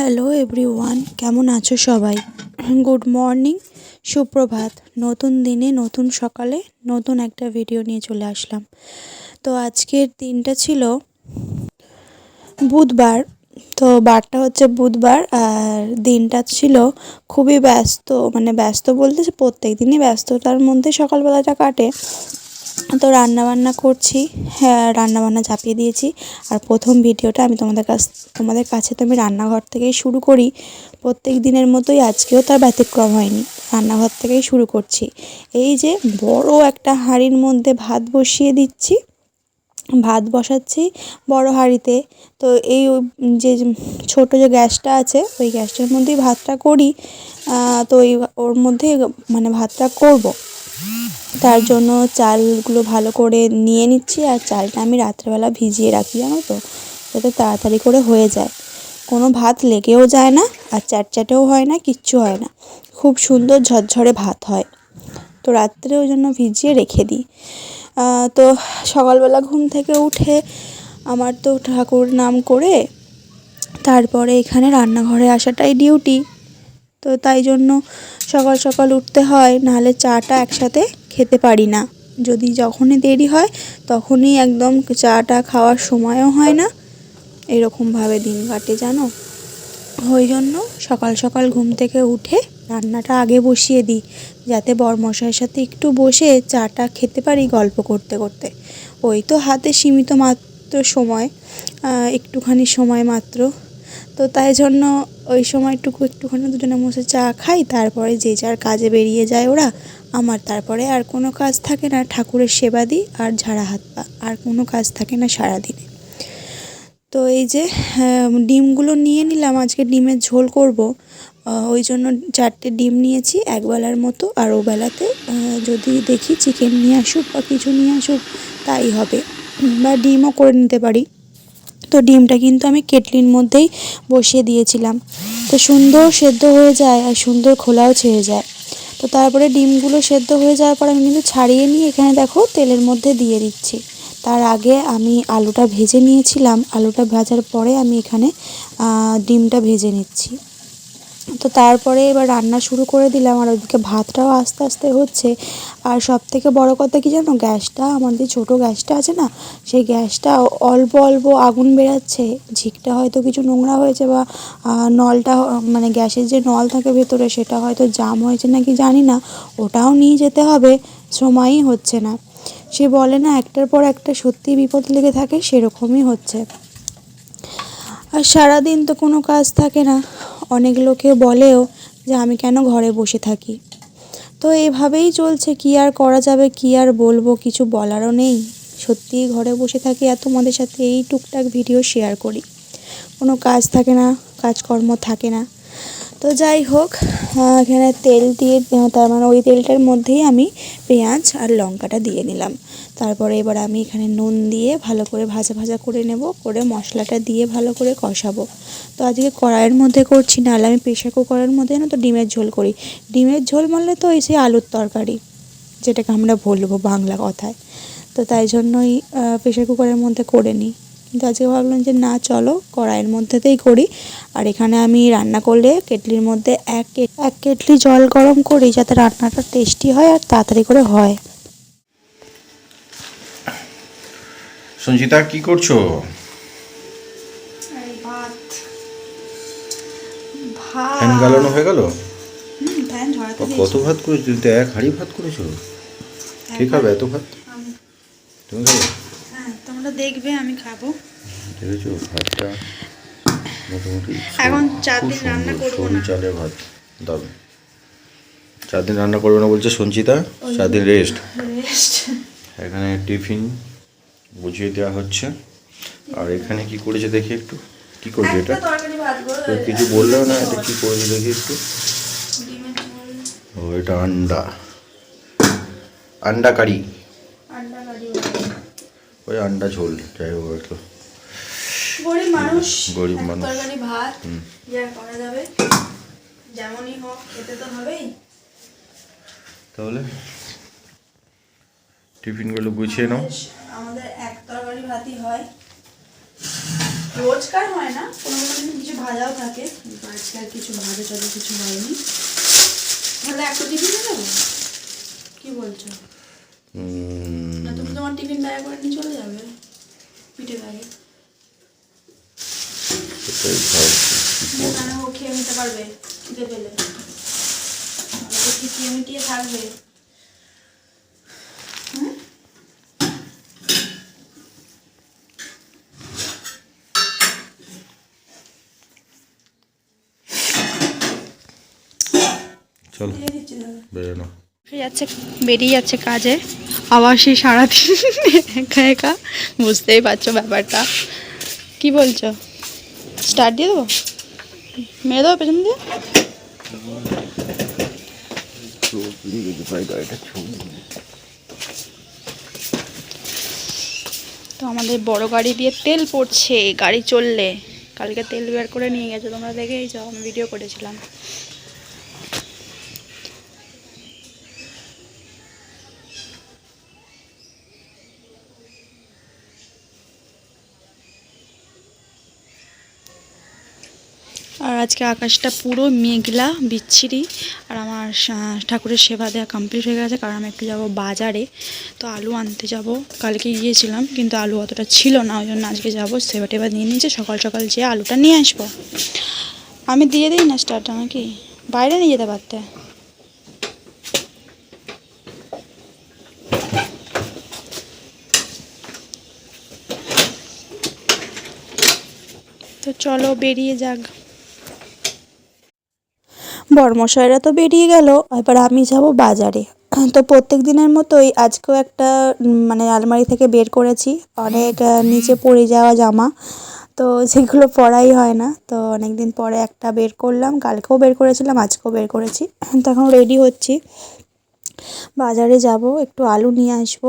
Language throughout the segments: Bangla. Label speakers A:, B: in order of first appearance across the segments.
A: হ্যালো এভরিওয়ান কেমন আছো সবাই? গুড মর্নিং সুপ্রভাত। নতুন দিনে, নতুন সকালে নতুন একটা ভিডিও নিয়ে চলে আসলাম। তো আজকের দিনটা ছিল বুধবার। তো বারটা হচ্ছে বুধবার, আর দিনটা ছিল খুবই ব্যস্ত মানে ব্যস্ত বলতে প্রত্যেক দিনই ব্যস্ততার মধ্যে সকালবেলাটা কাটে। তো রান্না বান্না করছি হ্যাঁ রান্না বান্না চাপিয়ে দিয়েছি। আর প্রথম ভিডিওটা আমি তোমাদের কাছ, তোমাদের কাছে তো আমি রান্নাঘর থেকেই শুরু করি। প্রত্যেক দিনের মতোই আজকেও তার ব্যতিক্রম হয়নি। রান্নাঘর থেকেই শুরু করছি। এই যে বড় একটা হাঁড়ির মধ্যে ভাত বসিয়ে দিচ্ছি, ভাত বসাচ্ছি বড় হাঁড়িতে। তো এই যে ছোট যে গ্যাসটা আছে, ওই গ্যাসটার মধ্যেই ভাতটা করি। তো ওই ওর মধ্যে মানে ভাতটা করব। তার জন্য চালগুলো ভালো করে নিয়ে নিচ্ছি আর চালটা আমি রাত্রেবেলা ভিজিয়ে রাখি, জানো তো? যাতে তাড়াতাড়ি করে হয়ে যায়। কোনো ভাত লেগেও যায় না আর চ্যাটচ্যাটেও হয় না, কিচ্ছু হয় না। খুব সুন্দর ঝরঝরে ভাত হয়। তো রাত্রে ওই জন্য ভিজিয়ে রেখে দিই। তো সকালবেলা ঘুম থেকে উঠে আমার তো ঠাকুর নাম করে তারপরে এখানে রান্নাঘরে আসাটাই ডিউটি তো তাই জন্য সকাল সকাল উঠতে হয়, নাহলে চাটা একসাথে খেতে পারি না। যদি যখনই দেরি হয়, তখনই একদম চাটা খাওয়ার সময়ও হয় না। এরকমভাবে দিন কাটে, জানো? ওই জন্য সকাল সকাল ঘুম থেকে উঠে রান্নাটা আগে বসিয়ে দিই, যাতে বরমশাইয়ের সাথে একটু বসে চাটা খেতে পারি গল্প করতে করতে। ওই তো হাতে সীমিত মাত্র সময় একটুখানি সময় মাত্র। তো তাই জন্য ওই সময়টুকু একটুখানি দুজনে বসে চা খাই, তারপরে যে যার কাজে বেরিয়ে যায় ওরা, আমার তারপরে আর কোনো কাজ থাকে না, ঠাকুরের সেবা দিই আর ঝাড়া হাত পা, আর কোনো কাজ থাকে না সারাদিনে তো এই যে ডিমগুলো নিয়ে নিলাম, আজকে ডিমের ঝোল করব। ওই জন্য চারটে ডিম নিয়েছি একবেলার মতো, আর ও বেলাতে যদি দেখি চিকেন নিয়ে আসুক বা কিছু নিয়ে আসুক, তাই হবে। বা ডিমও করে নিতে পারি। তো ডিমটা কিন্তু আমি কেটলির মধ্যেই বসিয়ে দিয়েছিলাম। তো সুন্দর সেদ্ধ হয়ে যায় আর সুন্দর খোলাও ছেড়ে যায়। তো তারপরে ডিমগুলো সেদ্ধ হয়ে যাওয়ার পর আমি কিন্তু ছাড়িয়ে নিয়ে এখানে দেখো তেলের মধ্যে দিয়ে দিচ্ছি। তার আগে আমি আলুটা ভেজে নিয়েছিলাম। আলুটা ভাজার পরে আমি এখানে ডিমটা ভেজে নিচ্ছি। তো তারপরে এবার রান্না শুরু করে দিলাম আর ওইদিকে ভাতটাও আস্তে আস্তে হচ্ছে। আর সব থেকে বড় কথা কি জানো? গ্যাসটা আমাদের ছোট গ্যাসটা আছে না, সেই গ্যাসটা অল্প অল্প আগুন বেরাচ্ছে ঝিকটা হয়তো কিছু নোংরা হয়েছে বা নলটা মানে গ্যাসের যে নল থাকে ভেতরে, সেটা হয়তো জাম হয়েছে নাকি জানি না। ওটাও নিয়ে যেতে হবে, সময়ই হচ্ছে না। সে বলে না, একটার পর একটা সত্যি বিপদ লেগে থাকে, সেরকমই হচ্ছে। আর সারাদিন তো কোনো কাজ থাকে না। অনেক লোকে বলেও যে আমি কেন ঘরে বসে থাকি। তো এভাবেই চলছে, কি আর করা যাবে, কি আর বলব, কিছু বলারও নেই। সত্যিই ঘরে বসে থাকি আর তোমাদের সাথে এই টুকটাক ভিডিও শেয়ার করি। কোনো কাজ থাকে না, কাজকর্ম থাকে না। তো যাই হোক এখানে তেল দিয়ে তার মানে ওই তেলটার মধ্যেই আমি পেঁয়াজ আর লঙ্কাটা দিয়ে নিলাম। তারপরে এবার আমি এখানে নুন দিয়ে ভালো করে ভাজা ভাজা করে নেব, করে মশলাটা দিয়ে ভালো করে কষাবো। তো আজকে কড়াইয়ের মধ্যে করছি না, নাহলে আমি প্রেশার কুকারের মধ্যে না তো ডিমের ঝোল করি। ডিমের ঝোল মারলে তো এই সেই আলুর তরকারি, যেটাকে আমরা বলব বাংলা কথায়। তো তাই জন্যই প্রেশার কুকারের মধ্যে করে নিই। কিন্তু আজকে ভাবলাম যে না, চলো কড়াইয়ের মধ্যেতেই করি। আর এখানে আমি রান্না করলে কেটলির মধ্যে এক এক কেটলি জল গরম করি, যাতে রান্নাটা টেস্টি হয় আর তাড়াতাড়ি করে হয়।
B: সঞ্চিতা কি করছ? ফ্যান গালানো হয়ে গেল? কত ভাত করেছ? তুমি তো এক হাঁড়ি ভাত করেছ। কে খাবে এত ভাত? তুমি খাবে?
A: হ্যাঁ তোমরা দেখবে আমি খাব।
B: দেখেছ ভাতটা মোটামুটি
A: এখন চার দিন রান্না করব না।
B: চালের ভাত দারুণ। চার দিন রান্না করবে না বলছে সঞ্চিতা চার দিন রেস্ট
A: রেস্ট
B: এখানে টিফিন বুঝিয়ে দেওয়া হচ্ছে। আর এখানে কি করেছে দেখি একটু। কি করেছে এটা? কিছু বললেও না এটা কি করেছে দেখি একটু। ও এটা আন্ডা। আন্ডা কারি। ওই আন্ডা ঝোল যাই হোক একটু।
A: গরিব মানুষ
B: গরিব মানুষ।
A: তরকারি ভাত
B: হুম।
A: যা করা যাবে। যেমনই হোক খেতে তো হবেই।
B: তাহলে টিফিনগুলো গুছিয়ে নাও।
A: আমাদের এক তরকারি ভাতই হয়। রোজকার হয় না কোনো কোনো দিন কিছু ভাজাও থাকে। আজকে আর কিছু ভাজা টাজা কিছু হয়নি। তাহলে একটা টিফিন দেবো কি বলছো? না তুমি তোমার টিফিন ব্যাগে করে নিয়ে চলে যাবে পিঠে ব্যাগে। ও খেয়ে নিতে পারবে খিদে পেলে। ঠিকিয়ে মিটিয়ে থাকবে।
B: চলো। বেরোনো।
C: যাচ্ছে বেরিয়ে যাচ্ছে কাজে। আবার সেই সারাদিন একা একা। বুঝতেই পারছ ব্যাপারটা। কি বলছো? স্টার্ট দিয়ে দেবো? মেরে দেবো পেছন দিয়ে? তো আমাদের বড় গাড়ি দিয়ে তেল পড়ছে গাড়ি চললে। কালকে তেল বের করে নিয়ে গেছো তোমরা দেখেই যাও আমি ভিডিও করেছিলাম। আজকে আকাশটা পুরো মেঘলা, বিচ্ছিরি আর আমার ঠাকুরের সেবা দেওয়া কমপ্লিট হয়ে গেছে। কারণ আমি একটু যাব বাজারে, তো আলু আনতে যাব। কালকে গিয়েছিলাম, কিন্তু আলু অতটা ছিল না, ওই জন্য আজকে যাব। সেবা টেবা নিয়ে নিয়েছে, সকাল সকাল যেয়ে আলুটা নিয়ে আসব। আমি দিয়ে দিই না স্টারটা নাকি? বাইরে নিয়ে যেতে পারতে। তো চলো বেরিয়ে যাক।
A: বর্মশাইরা তো বেরিয়ে গেল। এবার আমি যাব বাজারে। তো প্রত্যেক দিনের মতোই আজকেও একটা মানে আলমারি থেকে বের করেছি। অনেক নিচে পড়ে যাওয়া জামা। তো সেগুলো পরাই হয় না। তো অনেক দিন পরে একটা বের করলাম। কালকেও বের করেছিলাম, আজকেও বের করেছি। তো এখন রেডি হচ্ছি। বাজারে যাব, একটু আলু নিয়ে আসব।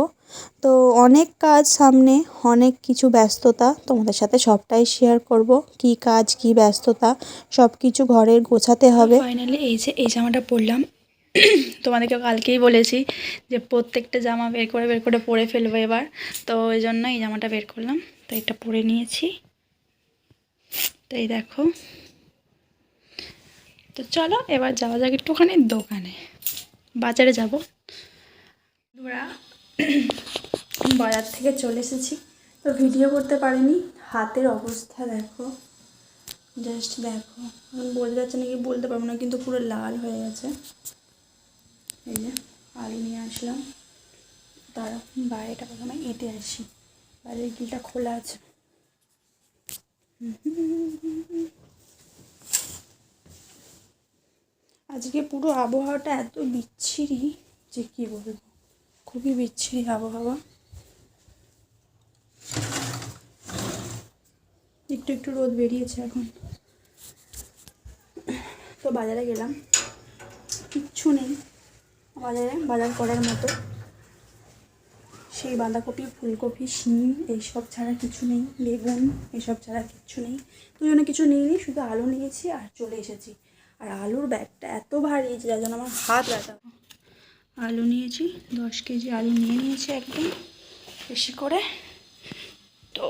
A: তো অনেক কাজ সামনে, অনেক কিছু ব্যস্ততা, তোমাদের সাথে সবটাই শেয়ার করব। কি কাজ, কি ব্যস্ততা সব কিছু ঘরের গোছাতে হবে।
C: ফাইনালি এই যে, এই জামাটা পরলাম, তোমাদেরকে কালকেই বলেছি যে প্রত্যেকটা জামা বের করে বের করে পরে ফেলব এবার। তো ওই জন্য এই জামাটা বের করলাম, তো এটা পরে নিয়েছি। তো এই দেখো। তো চলো, এবার যাওয়া যাক একটুখানি দোকানে। বাজারে যাব।
A: বাজার থেকে চলে এসেছি। তো ভিডিও করতে পারিনি। হাতের অবস্থা দেখো। জাস্ট দেখো। বোঝা যাচ্ছে নাকি বলতে পারব না, কিন্তু পুরো লাল হয়ে গেছে। এই যে, আলু নিয়ে আসলাম। তারা বাইরেটা প্রথমে এঁটে আসি। বাইরের গিলটা খোলা আছে। আজকে পুরো আবহাওয়াটা এত বিচ্ছিরি যে কী বলব? খুবই বিচ্ছিরি আবহাওয়া। একটু একটু রোদ বেরিয়েছে এখন। তো বাজারে গেলাম। কিচ্ছু নেই। বাজারে, বাজার করার মতো। সেই বাঁধাকপি, ফুলকপি, শিম, এইসব ছাড়া কিছু নেই। বেগুন, এসব ছাড়া কিচ্ছু নেই। তো জন্য কিছু নিইনি, শুধু আলু নিয়েছি আর চলে এসেছি। আর আলুর ব্যাগটা এত ভারী যে যার জন্য আমার হাত ব্যথা। আলু নিয়েছি, দশ কেজি আলু নিয়ে নিয়েছি একদম বেশি করে। তো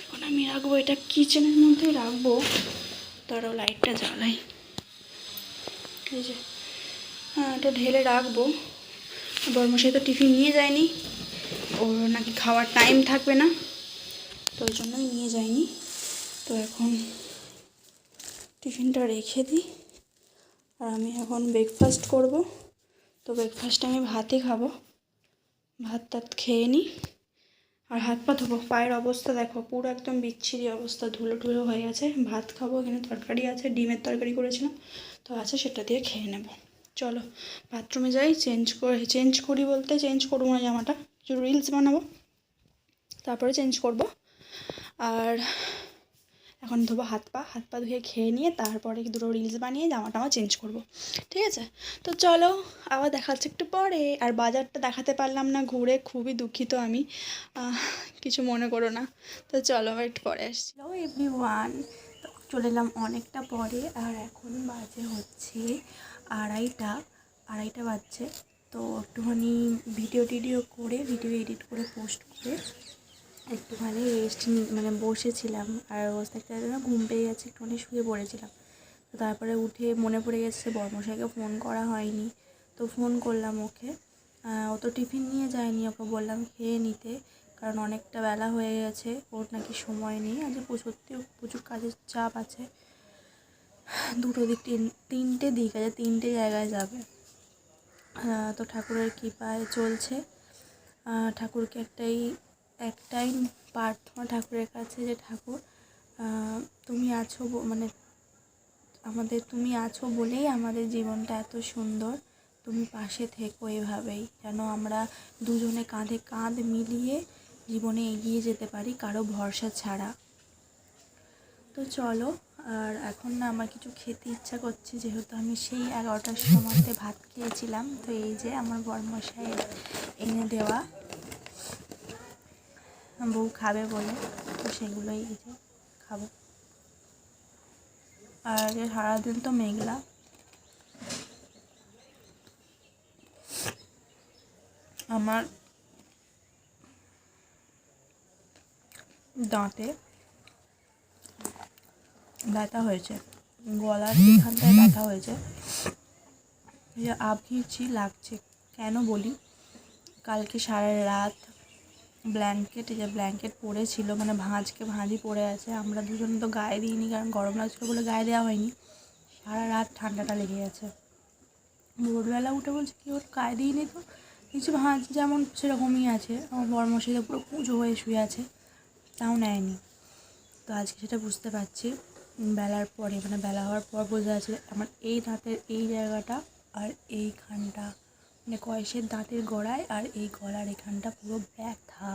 A: এখন আমি রাখব, এটা কিচেনের মধ্যে রাখব। তারাও লাইটটা জ্বালাই। এই যে হ্যাঁ এটা ঢেলে রাখব। বর্মশাই তো টিফিন নিয়ে যায়নি, ওর নাকি খাওয়ার টাইম থাকবে না, তো ওই জন্যই নিয়ে যায়নি। তো এখন টিফিনটা রেখে দিই, আর আমি এখন ব্রেকফাস্ট করব। তো ব্রেকফাস্টে আমি ভাতই খাব। ভাত টাত খেয়ে নিই আর হাত পা ধোবো। পায়ের অবস্থা দেখো, পুরো একদম বিচ্ছিরি অবস্থা, ধুলো টুলো হয়ে গেছে। ভাত খাব, এখানে তরকারি আছে, ডিমের তরকারি করেছিলাম। তো আছে, সেটা দিয়ে খেয়ে নেব। চলো বাথরুমে যাই চেঞ্জ করে চেঞ্জ করি বলতে চেঞ্জ করব না জামাটা। রিলস বানাবো, তারপরে চেঞ্জ করব। আর এখন ধোবো হাত পা হাত পা ধুয়ে খেয়ে নিয়ে তারপরে দুটো রিলস বানিয়ে জামা টামা চেঞ্জ করব। ঠিক আছে? তো চলো, আবার দেখা হচ্ছে একটু পরে। আর বাজারটা দেখাতে পারলাম না, ঘুরে খুবই দুঃখিত আমি। কিছু মনে করো না। তো চলো একটু পরে আসছি। হ্যালো এভরি ওয়ান চলে এলাম অনেকটা পরে, আর এখন বাজে হচ্ছে আড়াইটা আড়াইটা বাজছে। তো একটুখানি ভিডিও টিডিও করে ভিডিও এডিট করে পোস্ট করে একটুখানি রেস্ট মানে বসেছিলাম। আর বসে থাকতে থাকতে না ঘুম পেয়ে গেছে, একটুখানি শুয়ে পড়েছিলাম। তো তারপরে উঠে মনে পড়ে গেছে, বর্মশাইকে ফোন করা হয়নি। তো ফোন করলাম ওকে। ও তো টিফিন নিয়ে যায়নি, ওকে বললাম খেয়ে নিতে। কারণ অনেকটা বেলা হয়ে গেছে, ওর নাকি সময় নেই। আজ সত্যি প্রচুর কাজের চাপ আছে। দুটো দিক, তিন, তিনটে দিক আছে, তিনটে জায়গায় যাবে। তো ঠাকুরের কৃপায় চলছে। ঠাকুরকে একটাই একটাই প্রার্থনা ঠাকুরের কাছে যে, ঠাকুর তুমি আছো মানে আমাদের, তুমি আছো বলেই আমাদের জীবনটা এত সুন্দর। তুমি পাশে থেকো এভাবেই, যেন আমরা দুজনে কাঁধে কাঁধ মিলিয়ে জীবনে এগিয়ে যেতে পারি কারও ভরসা ছাড়া। তো চলো, আর এখন না আমার কিছু খেতে ইচ্ছা করছে, যেহেতু আমি সেই এগারোটার সময়তে ভাত খেয়েছিলাম, তো এই যে আমার বরমশাই এনে দেওয়া। বউ খাবে বলে, তো সেগুলোই যে খাব। আর আজকে সারাদিন তো মেঘলা। আমার দাঁতে ব্যথা হয়েছে। গলার এখানটায় ব্যথা হয়েছে। যে আভিছি লাগছে, কেন বলি? কালকে সারা রাত ব্ল্যাঙ্কেট যে ব্ল্যাঙ্কেট পরেছিল মানে ভাঁজকে ভাঁজই পড়ে আছে। আমরা দুজন তো গায়ে দিইনি, কারণ গরম লাগছিল বলে গায়ে দেওয়া হয়নি। সারা রাত ঠান্ডাটা লেগে গেছে। ভোরবেলা উঠে বলছে কি ওর গায়ে দিইনি তো? কিছু ভাঁজ যেমন সেরকমই আছে। আমার বর্মশাইতে পুরো পুজো হয়ে শুয়ে আছে, তাও নেয়নি। তো আজকে সেটা বুঝতে পারছি। বেলার পরে মানে বেলা হওয়ার পর বোঝা যাচ্ছে আমার এই দাঁতের এই জায়গাটা আর এইখানটা কয়েসের দাঁতের গোড়ায় আর এই গলার এখানটা পুরো ব্যথা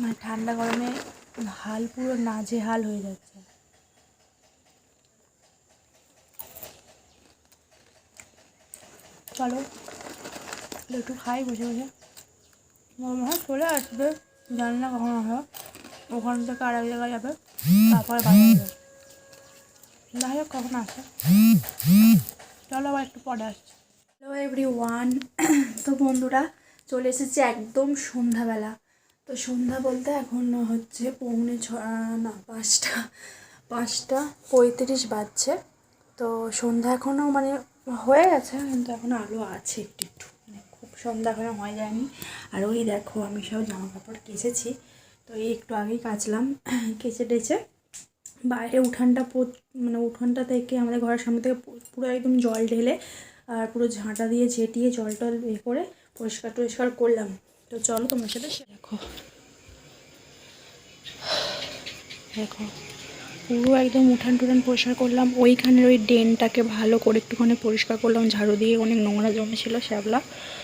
A: মানে ঠান্ডা গরমে হাল পুরো নাজে হাল হয়ে যাচ্ছে। চলো একটু খাই বসে বসে। মনে চলে আসবে। জানি না কখন আসবে। ওখান থেকে আর এক জায়গায় যাবে। তারপরে বাড়ি দেখা যাক কখন আসে? চলো আবার একটু পরে আসছি। হ্যালো এভরি ওয়ান তো বন্ধুরা চলে এসেছে একদম সন্ধ্যাবেলা। তো সন্ধ্যা বলতে এখন হচ্ছে পৌনে ছ না, পাঁচটা পাঁচটা পঁয়ত্রিশ বাজছে। তো সন্ধ্যা এখনও মানে হয়ে গেছে, কিন্তু এখনও আলো আছে একটু একটু। মানে খুব সন্ধ্যা এখনও হয়ে যায়নি। আর ওই দেখো আমি সব জামা কাপড় কেচেছি। তো এই একটু আগেই কাচলাম, কেচে টেচে বাইরে উঠানটা মানে উঠানটা থেকে আমাদের ঘরের সামনে থেকে পুরো একদম জল ঢেলে আর পুরো ঝাঁটা দিয়ে ঝেঁটিয়ে জল টল এ করে পরিষ্কার টরিষ্কার করলাম। তো চলো তোমার সাথে দেখো। দেখো, পুরো একদম উঠান টুঠান পরিষ্কার করলাম। ওইখানের ওই ড্রেনটাকে ভালো করে একটুখানি পরিষ্কার করলাম। ঝাড়ু দিয়ে অনেক নোংরা জমেছিল শ্যাবলা।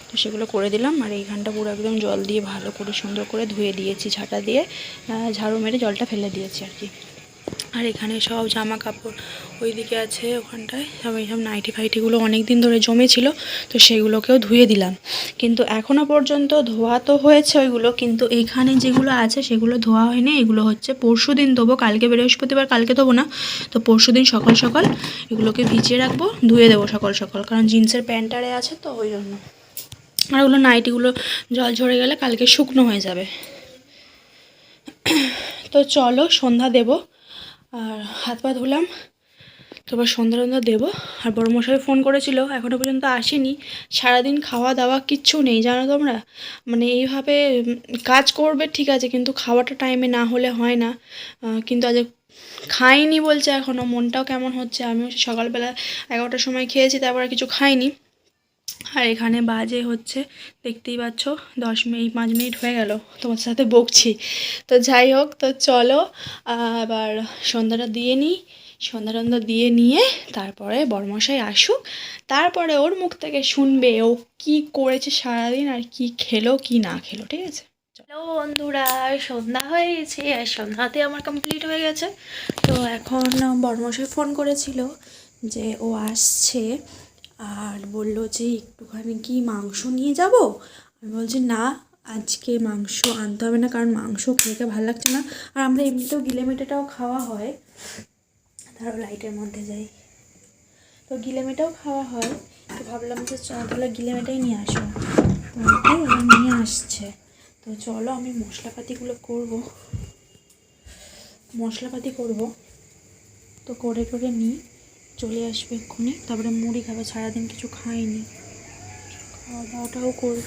A: তো সেগুলো করে দিলাম আর এইখানটা পুরো একদম জল দিয়ে ভালো করে সুন্দর করে ধুয়ে দিয়েছি ঝাঁটা দিয়ে। ঝাড়ু মেরে জলটা ফেলে দিয়েছি আর কি। আর এখানে সব জামা কাপড় ওইদিকে আছে ওখানটায়। সব এইসব নাইটি ফাইটিগুলো অনেক দিন ধরে জমেছিল, তো সেগুলোকেও ধুয়ে দিলাম। কিন্তু এখনও পর্যন্ত ধোয়া তো হয়েছে ওইগুলো, কিন্তু এখানে যেগুলো আছে সেগুলো ধোয়া হয়নি। এগুলো হচ্ছে পরশু দিন দেবো কালকে বৃহস্পতিবার, কালকে দেবো না। তো পরশু দিন সকাল সকাল এগুলোকে ভিজিয়ে রাখব, ধুয়ে দেবো সকাল সকাল, কারণ জিন্সের প্যান্টারে আছে তো ওই জন্য। আর ওগুলো নাইটিগুলো জল ঝরে গেলে কালকে শুকনো হয়ে যাবে। তো চলো, সন্ধ্যা দেব। আর হাত পা ধুলাম, তারপর সন্ধ্যা টন্ধা দেবো, আর বড় মশাই ফোন করেছিল এখনও পর্যন্ত আসেনি। সারাদিন খাওয়া দাওয়া কিচ্ছু নেই, জানো তোমরা? মানে এইভাবে কাজ করবে ঠিক আছে, কিন্তু খাওয়াটা টাইমে না হলে হয় না। কিন্তু আজ খাইনি বলছে এখনও মনটাও কেমন হচ্ছে, আমিও সকালবেলা এগারোটার সময় খেয়েছি, তারপর কিছু খাইনি। আর এখানে বাজে হচ্ছে, দেখতেই পাচ্ছ, দশ মিনিট, পাঁচ মিনিট হয়ে গেল, তোমার সাথে বকছি। তো যাই হোক, তো চলো, আবার সন্ধ্যাটা দিয়ে নিই, সন্ধ্যা টন্ধা দিয়ে নিয়ে তারপরে বড়মশাই আসুক, তারপরে ওর মুখ থেকে শুনবে ও কি করেছে সারাদিন আর কি খেলো, কি না খেলো, ঠিক আছে? চলো বন্ধুরা, সন্ধ্যা হয়ে গেছে, আর সন্ধ্যাতে আমার কমপ্লিট হয়ে গেছে। তো এখন বড়মশাই ফোন করেছিল যে ও আসছে। আর বলল যে, একটুখানি কি মাংস নিয়ে যাব? আমি বলছি, না, আজকে মাংস আনতে হবে না, কারণ মাংস খেতে ভালো লাগছে না। আর আমরা এমনিতেও গিলে মেটেটাও খাওয়া হয়। তারও লাইটের মধ্যে যাই। তো গিলেমেটাও খাওয়া হয়। তো ভাবলাম যে তাহলে গিলেমেটাই নিয়ে আসো। তো ওরা নিয়ে আসছে। তো চলো আমি মশলাপাতিগুলো করব। মশলাপাতি করব। তো করে করে নিই। চলে আসবে এক্ষুনি। তারপরে মুড়ি খাবে, সারাদিন কিছু খাইনি। খাওয়া দাওয়াটাও করব।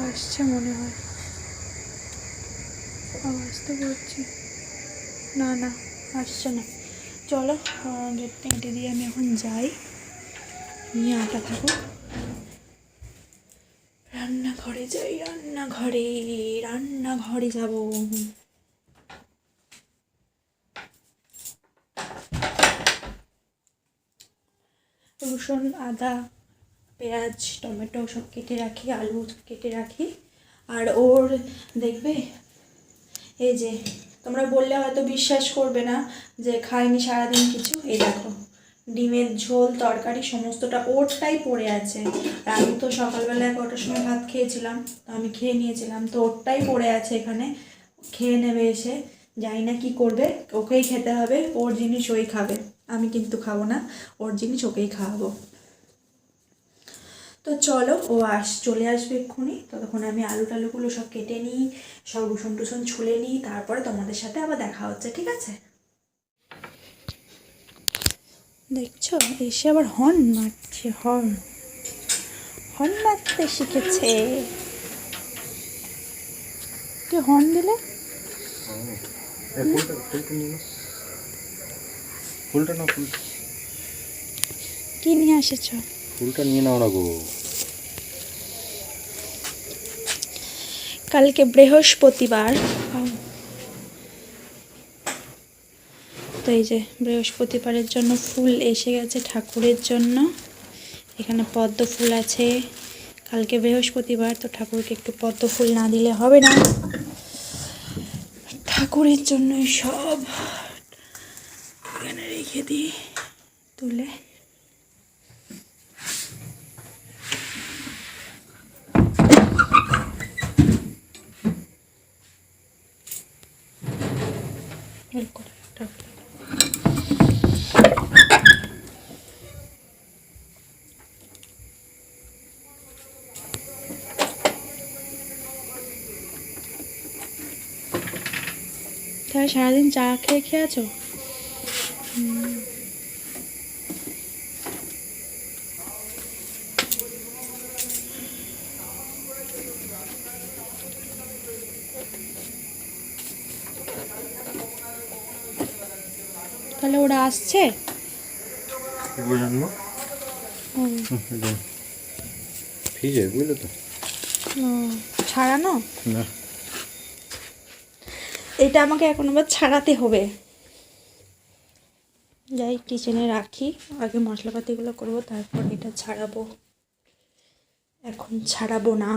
A: আসছে মনে হয়। আওয়াজ তো করছি না না, আসছে না। চলো গেটটা এঁটে দিয়ে আমি এখন যাই। নিয়ে আটা থাকুক রান্নাঘরে যাই, রান্নাঘরে রান্নাঘরে যাব। রসুন, আদা, পেঁয়াজ, টমেটো সব কেটে রাখি, আলু কেটে রাখি। আর ওর দেখবে, এই যে, তোমরা বললে হয়তো বিশ্বাস করবে না যে খাইনি সারাদিন কিছু। এই দেখো, ডিমের ঝোল, তরকারি, সমস্তটা ওরটাই পড়ে আছে। আর আমি তো সকালবেলা এগারোটার সময় ভাত খেয়েছিলাম, তো আমি খেয়ে নিয়েছিলাম, তো ওরটাই পড়ে আছে এখানে। খেয়ে নেবে এসে, জানি না কি করবে, ওকেই খেতে হবে, ওর জিনিস ওই খাবে। আমি কিন্তু খাব না। ওর জিনিস ওকেই খাওয়াবো। তো চলো, ও আস, চলে আসবে এক্ষুনি। ততক্ষণ আমি আলু টালুগুলো সব কেটে নিই, সব রসুন টুসুন ছুলে নিই, তারপরে তোমাদের সাথে আবার দেখা হচ্ছে, ঠিক আছে? দেখছ? এসে আবার হর্ন মারছে, হর্ন। হর্ন মারতে শিখেছে। কি হর্ন দিলে?
B: ফুলটা নাও ফুল।
A: কি নিয়ে এসেছ?
B: ফুলটা নিয়ে নাও না গো।
A: কালকে বৃহস্পতিবার। তো এই যে বৃহস্পতিবারের জন্য ফুল এসে গেছে ঠাকুরের জন্য। এখানে পদ্ম ফুল আছে। কালকে বৃহস্পতিবার তো ঠাকুরকে একটু পদ্ম ফুল না দিলে হবে না। ঠাকুরের জন্যই সব রেখে দিই তুলে। তাহলে সারাদিন চা খেয়ে খেয়ে আছো আসছে?
B: বুঝলে তো?
A: ছাড়ানো?
B: না।
A: এটা আমাকে এখন আবার ছাড়াতে হবে। যাই কিচেনে রাখি। আগে মশলাপাতিগুলো করব তারপর এটা ছাড়াবো। এখন ছাড়াবো না।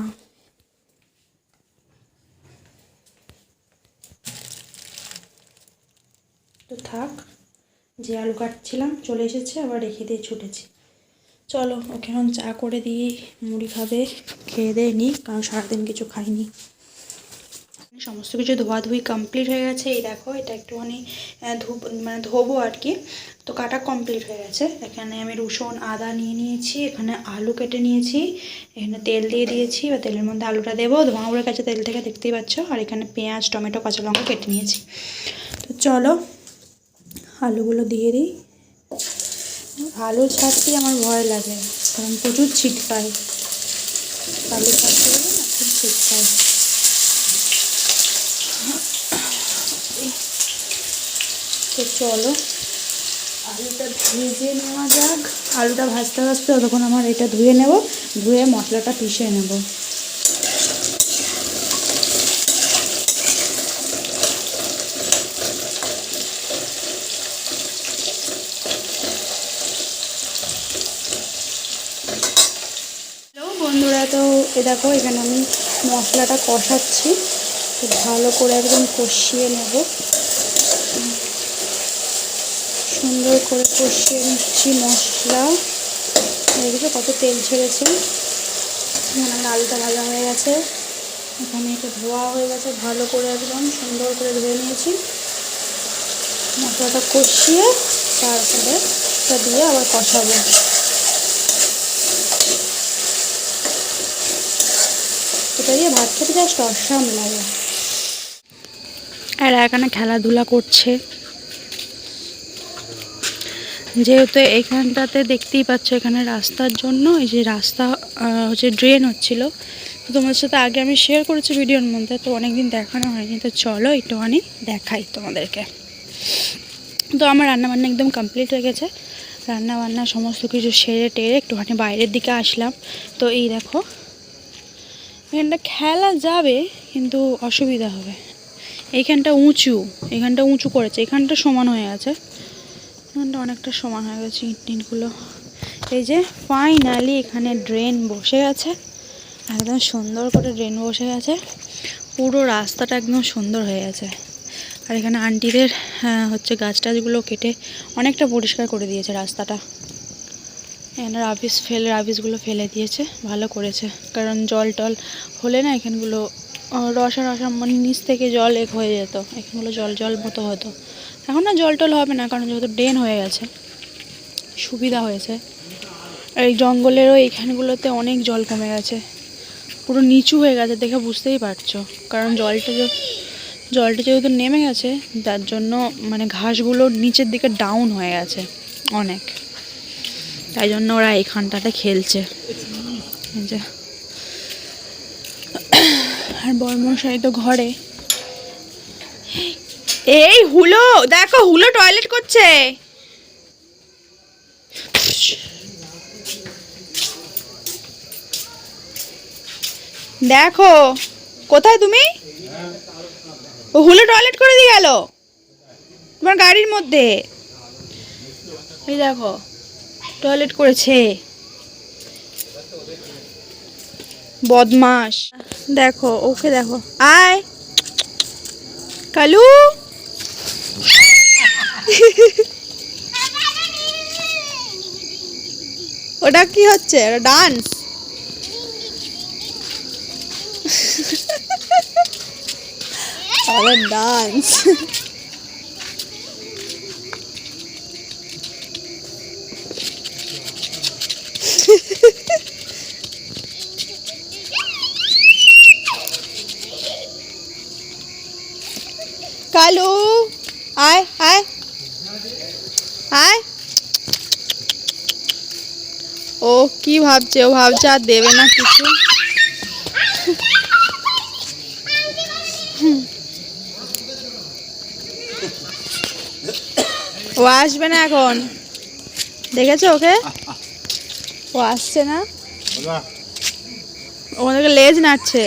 A: তো থাক। যে আলু কাটছিলাম, চলে এসেছে, আবার রেখে দিয়ে ছুটেছি। চলো, ওকে এখন চা করে দিই মুড়ি খাবে, খেয়ে দিয়ে নিই কারণ সারাদিন কিছু খাইনি। সমস্ত কিছু ধোয়াধুয়ি কমপ্লিট হয়ে গেছে। এই দেখো, এটা একটুখানি ধুব মানে ধোবো আর কি। তো কাটা কমপ্লিট হয়ে গেছে। এখানে আমি রসুন, আদা নিয়ে নিয়েছি, এখানে আলু কেটে নিয়েছি, এখানে তেল দিয়ে দিয়েছি বা তেলের মধ্যে আলুটা দেবো। ধোঁয়া উড়ে গেছে তেল থেকে, দেখতেই পাচ্ছ। আর এখানে পেঁয়াজ, টমেটো, কাঁচা লঙ্কা কেটে নিয়েছি। তো চলো আলুগুলো দিয়ে দিই। আলু ছাড়তেই আমার ভয় লাগে, কারণ প্রচুর ছিট পায়। আলু ছাড়তে গেলে না খুব ছিট পায়। তো চলো, আলুটা ভেজে নেওয়া যাক। আলুটা ভাজতে ভাজতে ততক্ষণ আমার এটা ধুয়ে নেব, ধুয়ে মশলাটা পিষে নেব হ্যালো বন্ধুরা তো এ দেখো, এখানে আমি মশলাটা কষাচ্ছি। ভালো করে একদম কষিয়ে নেব। সুন্দর করে কষিয়ে নিচ্ছি মশলা। দেখেছ কত তেল ছেড়েছে? আমার আলুটা ভাজা হয়ে গেছে। এখানে একটু ধোয়া হয়ে গেছে, ভালো করে একদম সুন্দর করে ধুয়ে নিয়েছি। মশলাটা কষিয়ে তারপরে দিয়ে আবার কষাবো। দিয়ে ভাত খেতে জাস্ট অসাম লাগে। আর এখানে খেলাধুলা করছে। যেহেতু এইখানটাতে দেখতেই পাচ্ছ, এখানে রাস্তার জন্য, এই যে রাস্তা হচ্ছে ড্রেন হচ্ছিল। তো তোমার সাথে আগে আমি শেয়ার করেছি ভিডিওর মধ্যে, তো অনেকদিন দেখানো হয়নি। তো চলো একটুখানি দেখাই তোমাদেরকে। তো আমার রান্নাবান্না একদম কমপ্লিট হয়ে গেছে। রান্না বান্না সমস্ত কিছু সেরে টেরে একটুখানি বাইরের দিকে আসলাম। তো এই দেখো এখানটা খেলা যাবে কিন্তু অসুবিধা হবে। এইখানটা উঁচু এখানটা উঁচু করেছে এখানটা সমান হয়ে গেছে। এখানটা অনেকটা সমান হয়ে গেছে ইট টিনগুলো এই যে ফাইনালি এখানে ড্রেন বসে গেছে একদম সুন্দর করে ড্রেন বসে গেছে। পুরো রাস্তাটা একদম সুন্দর হয়ে গেছে। আর এখানে আন্টিদের হ্যাঁ, হচ্ছে গাছ টাছগুলো কেটে অনেকটা পরিষ্কার করে দিয়েছে রাস্তাটা। এখানে রাবিস ফেলে রাবিসগুলো ফেলে দিয়েছে, ভালো করেছে। কারণ জল টল হলে না এখানগুলো রসা রসা মানে নিচ থেকে জল এক হয়ে যেত, এখানগুলো জল জল মতো হতো। এখন না জল টল হবে না, কারণ যেহেতু ড্রেন হয়ে গেছে, সুবিধা হয়েছে। এই জঙ্গলেরও এইখানগুলোতে অনেক জল কমে গেছে, পুরো নিচু হয়ে গেছে দেখে বুঝতেই পারছ। কারণ জলটা যে, জলটা যেহেতু নেমে গেছে যার জন্য মানে ঘাসগুলো নিচের দিকে ডাউন হয়ে গেছে অনেক। তাই জন্য ওরা এইখানটাতে খেলছে। আর বর্মশাই তো ঘরে। এই হুলো, দেখো হুলো টয়লেট করছে। দেখো, কোথায় তুমি? ও হুলো টয়লেট করে দিয়ে গেল তোমার গাড়ির মধ্যে। এই দেখো। টয়লেট করেছে। বদমাস দেখো ওকে দেখো। আয়। কালু। ওটা কি হচ্ছে? ওটা ডান্স।
B: ডান্স কালু আয় আয় আয় ও কি ভাবছে ও ভাবছে আর দেবে না কিছু। ও আসবে না এখন। দেখেছ ওকে? ও আসছে না? ওদেরকে লেজ নাড়ছে।